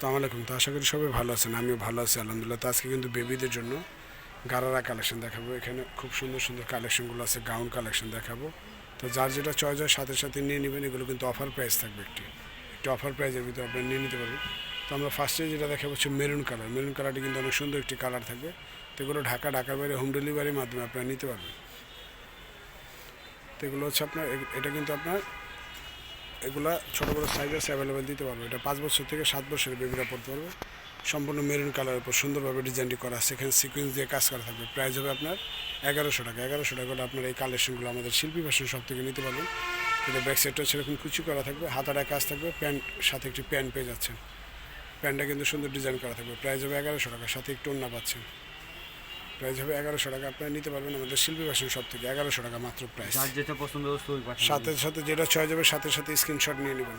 আসসালামু আলাইকুম। তো আশা করি সবাই ভালো আছেন, আমিও ভালো আছি, আলহামদুলিল্লাহ। তো আজকে কিন্তু বেবিদের জন্য গারারা কালেকশন দেখাবো। এখানে খুব সুন্দর সুন্দর কালেকশনগুলো আছে, গাউন কালেকশন দেখাবো। তো যার যেটা চয়েস হয় সাথে সাথে নিয়ে নেবেন, এগুলো কিন্তু অফার প্রাইস থাকবে একটি। একটি অফার প্রাইসের ভিতরে আপনি নিয়ে নিতে পারবেন। তো আমরা ফার্স্টে যেটা দেখাবো হচ্ছে মেরুন কালার মেরুন কালারটি কিন্তু অনেক সুন্দর একটি কালার থাকবে তো এগুলো ঢাকা, ঢাকার বাইরে হোম ডেলিভারির মাধ্যমে আপনারা নিতে পারবেন। তো এগুলো হচ্ছে আপনার এটা কিন্তু আপনার এগুলা ছোটো বড়ো সাইজেস অ্যাভেলেবেল দিতে পারব। এটা পাঁচ বছর থেকে সাত বছরের বেবিরা পড়তে পারবে। সম্পূর্ণ মেরুন কালারের উপর সুন্দরভাবে ডিজাইনটি করা আছে। সেখানে সিকুয়েন্স দিয়ে কাজ করা থাকবে। প্রাইস হবে আপনার এগারোশো টাকা। এগারোশো টাকা হলে আপনার এই কালেকশনগুলো আমাদের শিল্পী ফ্যাশন সব থেকে নিতে পারবেন। এটা ব্যাক সেরকম কুচি করা থাকবে। হাতাটা কাজ থাকবে। প্যান্ট সাথে একটি প্যান্ট পেয়ে যাচ্ছেন। প্যান্টটা কিন্তু সুন্দর ডিজাইন করা থাকবে। প্রাইস হবে এগারোশো টাকা। সাথে একটু অন্য পাচ্ছেন। প্রাইস হবে এগারোশো টাকা। আপনারা নিতে পারবেন আমাদের শিল্পী ফ্যাশন সব থেকে এগারোশো টাকা মাত্র প্রাইস যার যেটা পছন্দ সাথে সাথে যেটা ছয় যাবে সাথে সাথে স্ক্রিনশট নিয়ে নেবেন।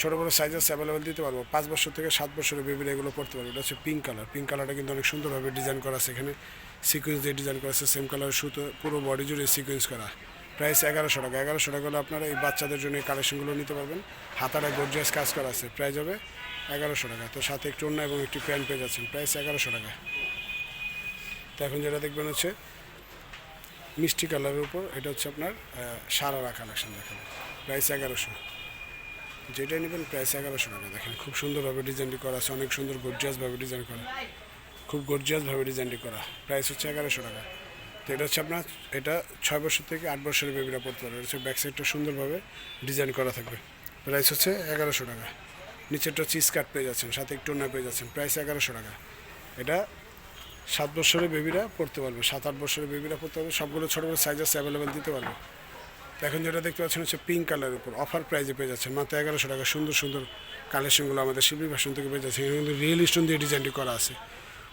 ছোটো বড়ো সাইজেস অ্যাভেলেবেল দিতে পারব। পাঁচ বছর থেকে সাত বছরের বেবির এগুলো পড়তে পারব। এটা হচ্ছে পিঙ্ক কালার পিঙ্ক কালারটা কিন্তু অনেক সুন্দরভাবে ডিজাইন করা আছে এখানে। সিকোয়েন্স দিয়ে ডিজাইন করা আছে। সেম কালার সুতো পুরো বডি জুড়ে সিকোয়েন্স করা। প্রাইস এগারোশো টাকা। এগারোশো টাকা হলে আপনারা এই বাচ্চাদের জন্য এই কালেকশনগুলো নিতে পারবেন। হাতাটা গর্জিয়াস কাজ করা আছে। প্রাইস হবে এগারোশো টাকা। তো সাথে একটু অন্য এবং একটি প্যান্ট পেয়ে যাচ্ছেন। প্রাইস এগারোশো টাকা। তো এখন যেটা দেখবেন হচ্ছে মিষ্টি কালারের উপর, এটা হচ্ছে আপনার সারারা কালেকশন দেখেন প্রাইস এগারোশো। যেটা নেবেন প্রাইস এগারোশো টাকা। দেখেন, খুব সুন্দরভাবে ডিজাইনটি করা আছে, অনেক সুন্দর গর্জিয়াসভাবে ডিজাইন করা। খুব গর্জিয়াসভাবে ডিজাইনটি করা। প্রাইস হচ্ছে এগারোশো টাকা। তো এটা হচ্ছে আপনার, এটা ছয় বছর থেকে আট বছরের বেবিরা পড়তে পারবে। হচ্ছে ব্যাক সাইডটা সুন্দরভাবে ডিজাইন করা থাকবে। প্রাইস হচ্ছে এগারোশো টাকা। নিচেরটা চিজ কাট পেয়ে যাচ্ছেন, সাথে একটু না পেয়ে যাচ্ছেন। প্রাইস এগারোশো টাকা। এটা সাত বছরের বেবিরা পড়তে পারবে, সাত, আট বছরের বেবিরা পড়তে পারবে, সবগুলো ছোটো বড়ো সাইজ আছে অ্যাভেলেবেল দিতে পারবে। এখন যেটা দেখতে পাচ্ছেন হচ্ছে পিঙ্ক কালারের উপর অফার প্রাইজে পেয়ে যাচ্ছেন, মাত্র এগারোশো টাকা, সুন্দর সুন্দর কালেকশনগুলো আমাদের শিল্পী ভাষণ থেকে পেয়ে যাচ্ছে কিন্তু রিয়েল স্টোন দিয়ে ডিজাইনটি করা আছে।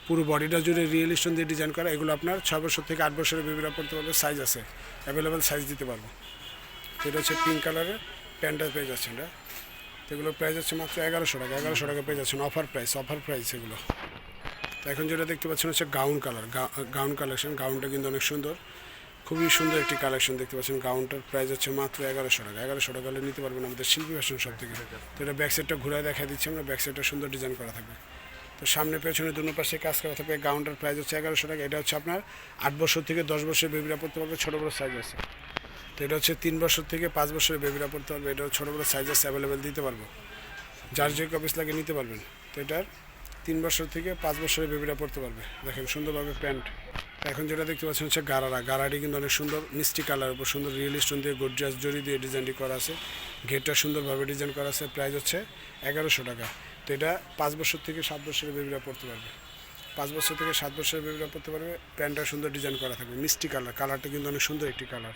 পুরো বডিটা জুড়ে রিয়েল স্টোন দিয়ে ডিজাইন করা, এগুলো আপনার ছয় বছর থেকে আট বছরের বেবিরা পড়তে পারবে সাইজ আছে অ্যাভেলেবেল সাইজ দিতে পারব। এটা হচ্ছে পিঙ্ক কালারের প্যান্টটা পেয়ে যাচ্ছেন এটা। এগুলোর প্রাইস হচ্ছে মাত্র এগারোশো টাকা এগারোশো টাকা পেয়ে যাচ্ছেন অফার প্রাইস অফার প্রাইস এগুলো। তো এখন যেটা দেখতে পাচ্ছেন হচ্ছে গাউন কালার গাউন কালেকশন, গাউনটা কিন্তু অনেক সুন্দর। খুবই সুন্দর একটি কালেকশন দেখতে পাচ্ছেন, গাউনটার প্রাইস হচ্ছে মাত্র এগারোশো টাকা। এগারোশো টাকা হলে নিতে পারবেন আমাদের শিল্পী ফ্যাশন সব থেকে। তো এটা ব্যাক সাইডটা ঘুরে দেখা দিচ্ছি আমরা ব্যাক সাইডটা সুন্দর ডিজাইন করা থাকবে। তো সামনে, পেছনে দুটো পাশে কাজ করা থাকবে। গাউনটার প্রাইস হচ্ছে এগারোশো টাকা। এটা হচ্ছে আপনার আট বছর থেকে দশ বছরের বেবিরা পড়তে পারবে, ছোটো বড়ো সাইজ আছে। তো এটা হচ্ছে তিন বছর থেকে পাঁচ বছরের বেবিরা পড়তে পারবে। এটা ছোটো বড়ো সাইজ আছে অ্যাভেলেবেল দিতে পারব। যার যে কপিস লাগে নিতে পারবেন। তো এটার তিন বছর থেকে পাঁচ বছরের বেবিরা পড়তে পারবে। দেখেন সুন্দরভাবে প্যান্ট। এখন যেটা দেখতে পাচ্ছেন হচ্ছে গারারা। গারাটি কিন্তু অনেক সুন্দর মিষ্টি কালার উপর, সুন্দর রিয়েল স্টোন দিয়ে গর্জিয়াস জরি দিয়ে ডিজাইনটি করা আছে। ঘেরটা সুন্দরভাবে ডিজাইন করা আছে। প্রাইস হচ্ছে এগারোশো টাকা। তো এটা পাঁচ বছর থেকে সাত বছরের বেবিরা পড়তে পারবে। পাঁচ বছর থেকে সাত বছরের বেবিরা পড়তে পারবে। প্যান্টটা সুন্দর ডিজাইন করা থাকবে। মিষ্টি কালার। কালারটা কিন্তু অনেক সুন্দর একটি কালার।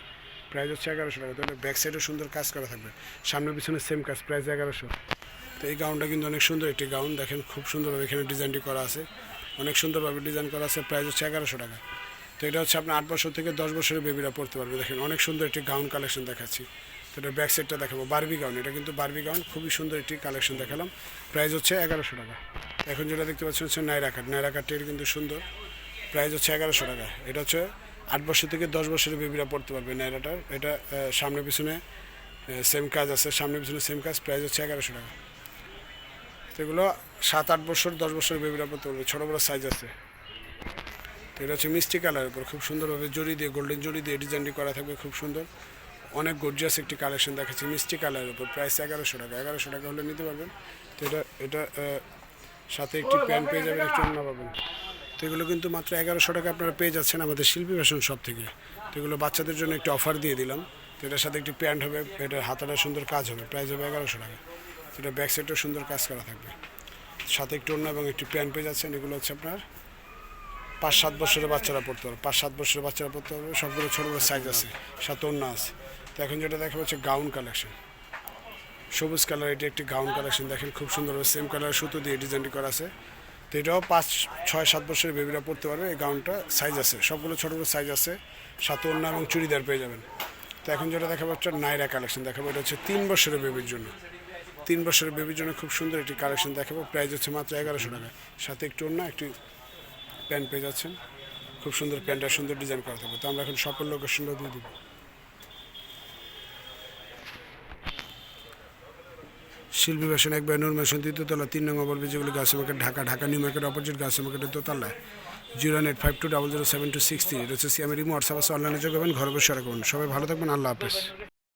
প্রাইস হচ্ছে এগারোশো টাকা। তাহলে ব্যাক সাইডে সুন্দর কাজ করা থাকবে। সামনে পিছনে সেম কাজ। প্রাইস এগারোশো। তো এই গাউনটা কিন্তু অনেক সুন্দর একটি গাউন। দেখেন খুব সুন্দরভাবে এখানে ডিজাইনটি করা আছে। অনেক সুন্দরভাবে ডিজাইন করা আছে, প্রাইস হচ্ছে এগারোশো টাকা। তো এটা হচ্ছে আপনার আট বছর থেকে দশ বছরের বেবিরা পড়তে পারবে। দেখেন অনেক সুন্দর একটি গাউন কালেকশন দেখাচ্ছি। তো এটা ব্যাক সাইডটা দেখাবো। বারবি গাউন এটা কিন্তু বারবি গাউন খুবই সুন্দর একটি কালেকশন দেখালাম। প্রাইস হচ্ছে এগারোশো টাকা। এখন যেটা দেখতে পাচ্ছেন হচ্ছে নাইরা কাট নাইরা কাটটা এটা কিন্তু সুন্দর। প্রাইস হচ্ছে এগারোশো টাকা। এটা হচ্ছে আট বছর থেকে দশ বছরের বেবিরা পড়তে পারবে নাইরাটার। এটা সামনে পিছনে সেম কাজ আছে। সামনে পিছনে সেম কাজ। প্রাইস হচ্ছে এগারোশো টাকা। এগুলো সাত, আট বছর, দশ বছর বেবিরা পড়তে পারবে ছোটো বড়ো সাইজ আছে। এটা হচ্ছে মিষ্টি কালারের উপর। খুব সুন্দরভাবে জড়ি দিয়ে গোল্ডেন জড়ি দিয়ে ডিজাইনটি করা থাকবে। খুব সুন্দর। অনেক গর্জিয়াস একটি কালেকশন দেখাচ্ছি মিষ্টি কালারের উপর। প্রাইস এগারোশো টাকা। এগারোশো টাকা হলে নিতে পারবেন। তো এটা এটা সাথে একটি প্যান্ট পেয়ে যাবেন, একটু অন্য পাবেন। তো এগুলো কিন্তু মাত্র এগারোশো টাকা আপনারা পেয়ে যাচ্ছেন আমাদের শিল্পী ফ্যাশন সব থেকে। তো এগুলো বাচ্চাদের জন্য একটি অফার দিয়ে দিলাম। তো এটার সাথে একটি প্যান্ট হবে। এটার হাতাটা সুন্দর কাজ হবে। প্রাইস হবে এগারোশো টাকা। এটা ব্যাক সাইডটাও সুন্দর কাজ করা থাকবে। সাথে একটু অন্য এবং একটি প্যান্ট পেয়ে যাচ্ছেন, এগুলো হচ্ছে আপনার পাঁচ সাত বছরের বাচ্চারা পড়তে পারবে পাঁচ সাত বছরের বাচ্চারা পড়তে পারবে সবগুলো ছোটো বড়ো সাইজ আছে, সাথে অন্য আছে। তো এখন যেটা দেখা হচ্ছে গাউন কালেকশন সবুজ কালার এটি একটি গাউন কালেকশন দেখেন খুব সুন্দর সেম কালার সুতো দিয়ে ডিজাইনটি করা আছে। তো এটাও পাঁচ, ছয়, সাত বছরের বেবিরা পড়তে পারবে, এই গাউনটা সাইজ আছে। সবগুলো ছোটো বড়ো সাইজ আছে, সাথে অন্য এবং চুড়িদার পেয়ে যাবেন। তো এখন যেটা দেখা পাচ্ছে নাইরা কালেকশন দেখাবো। এটা হচ্ছে তিন বছরের বেবির জন্য। তিন বছরের বেবির জন্য খুব সুন্দর একটি কালেকশন দেখাবো। প্রাইস হচ্ছে মাত্র এগারোশো টাকা। সাথে একটু অন্য একটি প্যান্ট পেয়ে যাচ্ছেন। খুব সুন্দর প্যান্টটা সুন্দর ডিজাইন করা থাকবে। তো আমরা এখন সকল লোকেশনটা দিয়ে দেবো। শিল্পী ভাষণ একবার নূর মেশন দ্বিতীয়তলা তিন নম্বর বলবে যেগুলো গাছ market Dhaka Dhaka, new market opposite গাছ মার্কেটের দোতলায় zero eight five two double zero seven two six three. এটা হচ্ছে সিএমের রিমো হোয়াটসঅ্যাপ আছে অনলাইনে যোগাবেন ঘরে বসে রাখবেন সবাই ভালো থাকবেন, আল্লাহ হাফেজ।